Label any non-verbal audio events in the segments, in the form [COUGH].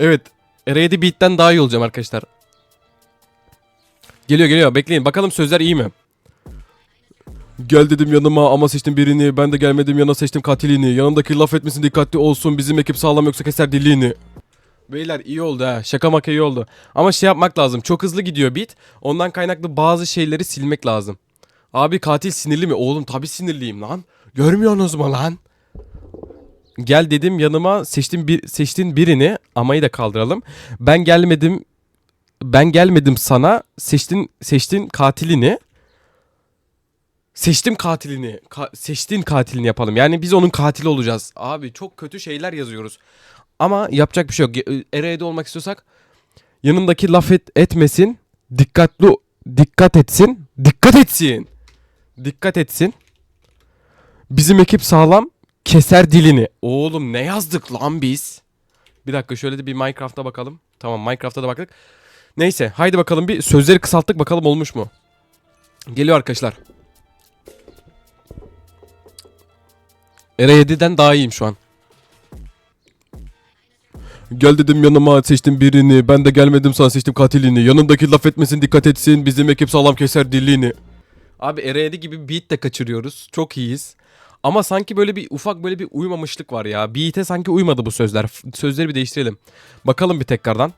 Evet. R7 Beat'ten daha iyi olacağım arkadaşlar. Geliyor geliyor bekleyin bakalım sözler iyi mi? Gel dedim yanıma ama seçtim birini. Ben de gelmedim yana seçtim katilini. Yanındaki laf etmesin dikkatli olsun. Bizim ekip sağlam yoksa keser dilini. Beyler iyi oldu ha. Şaka maka iyi oldu. Ama şey yapmak lazım. Çok hızlı gidiyor beat. Ondan kaynaklı bazı şeyleri silmek lazım. Abi katil sinirli mi? Oğlum tabi sinirliyim lan. Görmüyorsunuz mu lan? Gel dedim yanıma seçtim bir seçtin birini amayı da kaldıralım. Ben gelmedim ben gelmedim sana seçtin seçtin katilini. Seçtim katilini. Ka- seçtin katilini yapalım. Yani biz onun katili olacağız. Abi çok kötü şeyler yazıyoruz. Ama yapacak bir şey yok. Ge- Ereğde olmak istiyorsak yanındaki laf et, etmesin. Dikkatli dikkat etsin. Dikkat etsin. Dikkat etsin. Bizim ekip sağlam. Keser dilini. Oğlum ne yazdık lan biz? Bir dakika şöyle de bir Minecraft'a bakalım. Tamam Minecraft'a da baktık. Neyse haydi bakalım bir sözleri kısalttık bakalım olmuş mu? Geliyor arkadaşlar. Era 7'den daha iyiyim şu an. Gel dedim yanıma seçtim birini. Ben de gelmedim sana seçtim katilini. Yanındaki laf etmesin dikkat etsin. Bizim ekip sağlam keser dilini. Abi Era 7 gibi beat de kaçırıyoruz. Çok iyiyiz. Ama sanki böyle bir ufak böyle bir uymamışlık var ya. Beat'e sanki uymadı bu sözler. Sözleri bir değiştirelim. Bakalım bir tekrardan.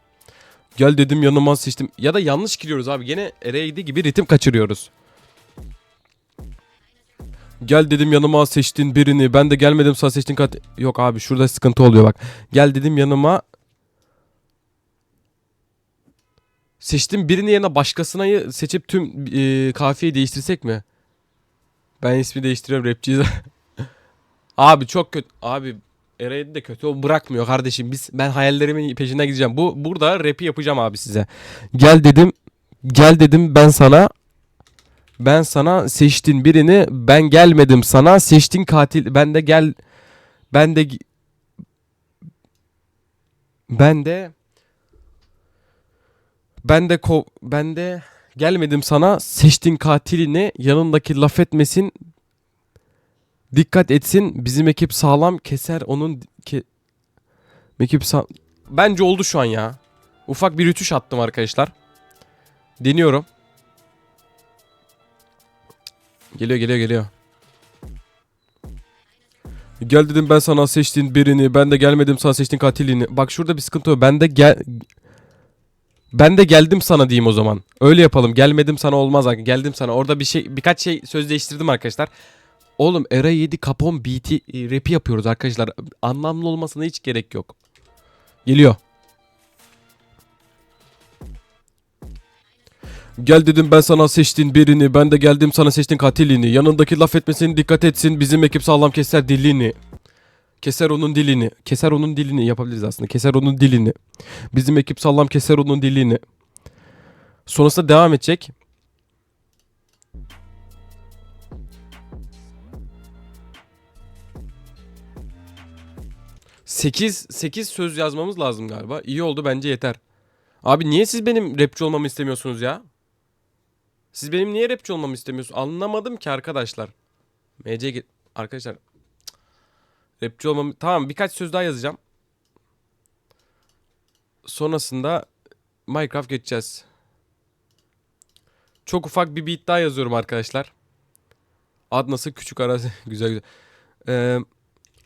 Gel dedim yanıma seçtim. Ya da yanlış giriyoruz abi. Gene 7 gibi ritim kaçırıyoruz. Gel dedim yanıma seçtin birini. Ben de gelmedim sana seçtin kat. Yok abi şurada sıkıntı oluyor bak. Gel dedim yanıma. Seçtim birini yerine başkasına seçip tüm e, kafiyeyi değiştirsek mi? Ben ismi değiştiriyorum rapçiyiz. [LAUGHS] abi çok kötü. Abi Eray'ı de kötü o bırakmıyor kardeşim. Biz ben hayallerimin peşinden gideceğim. Bu burada rap'i yapacağım abi size. Gel dedim. Gel dedim ben sana ben sana seçtin birini ben gelmedim sana seçtin katil ben de gel ben de ben de ben de ko ben de gelmedim sana seçtin katilini yanındaki laf etmesin dikkat etsin bizim ekip sağlam keser onun ke ekip sağ bence oldu şu an ya ufak bir rütüş attım arkadaşlar deniyorum Geliyor geliyor geliyor. Gel dedim ben sana seçtin birini. Ben de gelmedim sana seçtin katilini. Bak şurada bir sıkıntı var. Ben de gel... Ben de geldim sana diyeyim o zaman. Öyle yapalım. Gelmedim sana olmaz. Geldim sana. Orada bir şey birkaç şey söz değiştirdim arkadaşlar. Oğlum Era 7 Capone beat'i e, rap'i yapıyoruz arkadaşlar. Anlamlı olmasına hiç gerek yok. Geliyor. Gel dedim ben sana seçtin birini. Ben de geldim sana seçtin katilini. Yanındaki laf etmesin dikkat etsin. Bizim ekip sağlam keser dilini. Keser onun dilini. Keser onun dilini yapabiliriz aslında. Keser onun dilini. Bizim ekip sağlam keser onun dilini. Sonrasında devam edecek. Sekiz, sekiz söz yazmamız lazım galiba. İyi oldu bence yeter. Abi niye siz benim rapçi olmamı istemiyorsunuz ya? Siz benim niye rapçi olmamı istemiyorsunuz? Anlamadım ki arkadaşlar. MC ge- arkadaşlar. Rapçi olmamı tamam birkaç söz daha yazacağım. Sonrasında Minecraft geçeceğiz. Çok ufak bir beat daha yazıyorum arkadaşlar. Ad nasıl küçük arazi [LAUGHS] güzel güzel. Ee,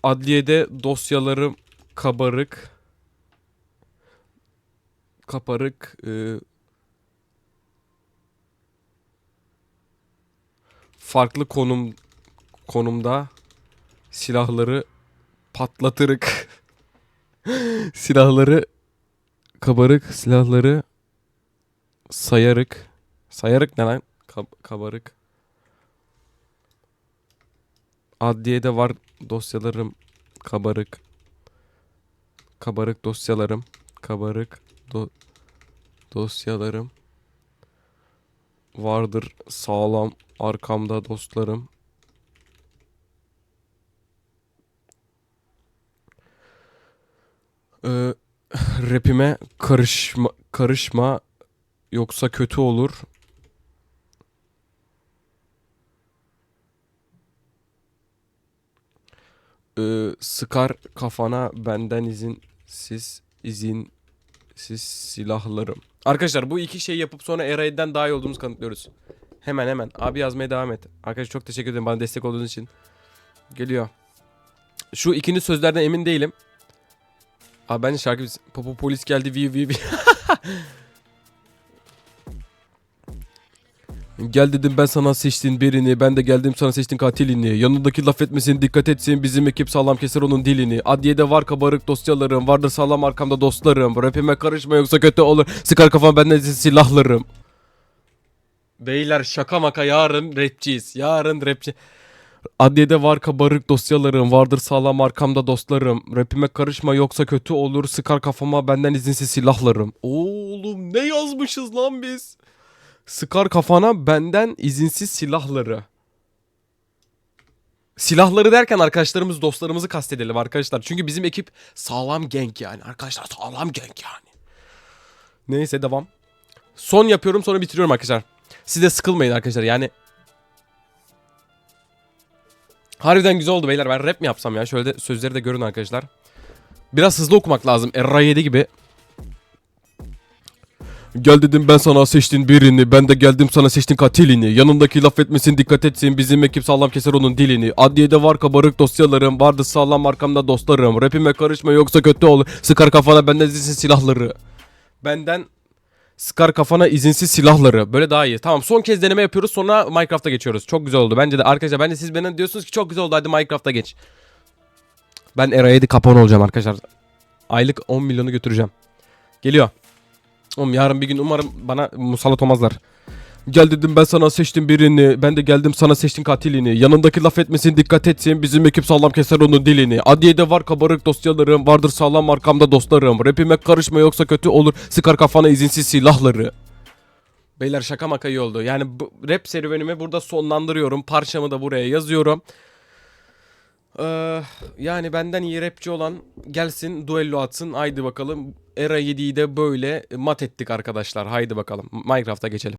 adliyede dosyalarım kabarık. Kaparık. e, farklı konum konumda silahları patlatırık. [LAUGHS] silahları kabarık silahları sayarık. Sayarık ne lan? Kab- kabarık. Adliyede var dosyalarım kabarık. Kabarık dosyalarım. Kabarık do- dosyalarım vardır sağlam arkamda dostlarım. Ee, [LAUGHS] rapime karışma karışma yoksa kötü olur. Ee, sıkar kafana benden izinsiz izin siz silahlarım. Arkadaşlar bu iki şeyi yapıp sonra Eray'den daha iyi olduğumuzu kanıtlıyoruz. Hemen hemen. Abi yazmaya devam et. Arkadaşlar çok teşekkür ederim bana destek olduğunuz için. Geliyor. Şu ikinci sözlerden emin değilim. Abi bence şarkı Popo polis geldi vi vi vi. Gel dedim ben sana seçtin birini Ben de geldim sana seçtin katilini. Yanındaki laf etmesin dikkat etsin Bizim ekip sağlam keser onun dilini. Adliyede var kabarık dosyalarım Vardır sağlam arkamda dostlarım. Rapime karışma yoksa kötü olur Sıkar kafam benden silahlarım. Beyler şaka maka yarın rapçiyiz Yarın rapçi. Adliyede var kabarık dosyalarım Vardır sağlam arkamda dostlarım. Rapime karışma yoksa kötü olur Sıkar kafama benden izinsiz silahlarım. Oğlum ne yazmışız lan biz Sıkar kafana benden izinsiz silahları. Silahları derken arkadaşlarımız, dostlarımızı kastedelim arkadaşlar. Çünkü bizim ekip sağlam genk yani. Arkadaşlar sağlam genk yani. Neyse devam. Son yapıyorum sonra bitiriyorum arkadaşlar. Siz de sıkılmayın arkadaşlar yani. Harbiden güzel oldu beyler. Ben rap mi yapsam ya? Şöyle de sözleri de görün arkadaşlar. Biraz hızlı okumak lazım. Erra 7 gibi. Gel dedim ben sana seçtin birini Ben de geldim sana seçtin katilini Yanındaki laf etmesin dikkat etsin Bizim ekip sağlam keser onun dilini Adliyede var kabarık dosyalarım Vardı sağlam arkamda dostlarım Rapime karışma yoksa kötü olur Sıkar kafana benden izinsiz silahları Benden Sıkar kafana izinsiz silahları. Böyle daha iyi. Tamam son kez deneme yapıyoruz sonra Minecraft'a geçiyoruz. Çok güzel oldu. Bence de arkadaşlar bence siz bana diyorsunuz ki çok güzel oldu hadi Minecraft'a geç. Ben Era 7 kapon olacağım arkadaşlar. Aylık 10 milyonu götüreceğim. Geliyor. Oğlum yarın bir gün umarım bana musallat olmazlar. Gel dedim ben sana seçtim birini. Ben de geldim sana seçtin katilini. Yanındaki laf etmesin dikkat etsin. Bizim ekip sağlam keser onun dilini. Adliyede var kabarık dosyalarım. Vardır sağlam arkamda dostlarım. Rapime karışma yoksa kötü olur. Sıkar kafana izinsiz silahları. Beyler şaka maka iyi oldu. Yani bu rap serüvenimi burada sonlandırıyorum. Parçamı da buraya yazıyorum. Ee, yani benden iyi rapçi olan gelsin duello atsın. Haydi bakalım. Era 7'yi de böyle mat ettik arkadaşlar. Haydi bakalım. Minecraft'a geçelim.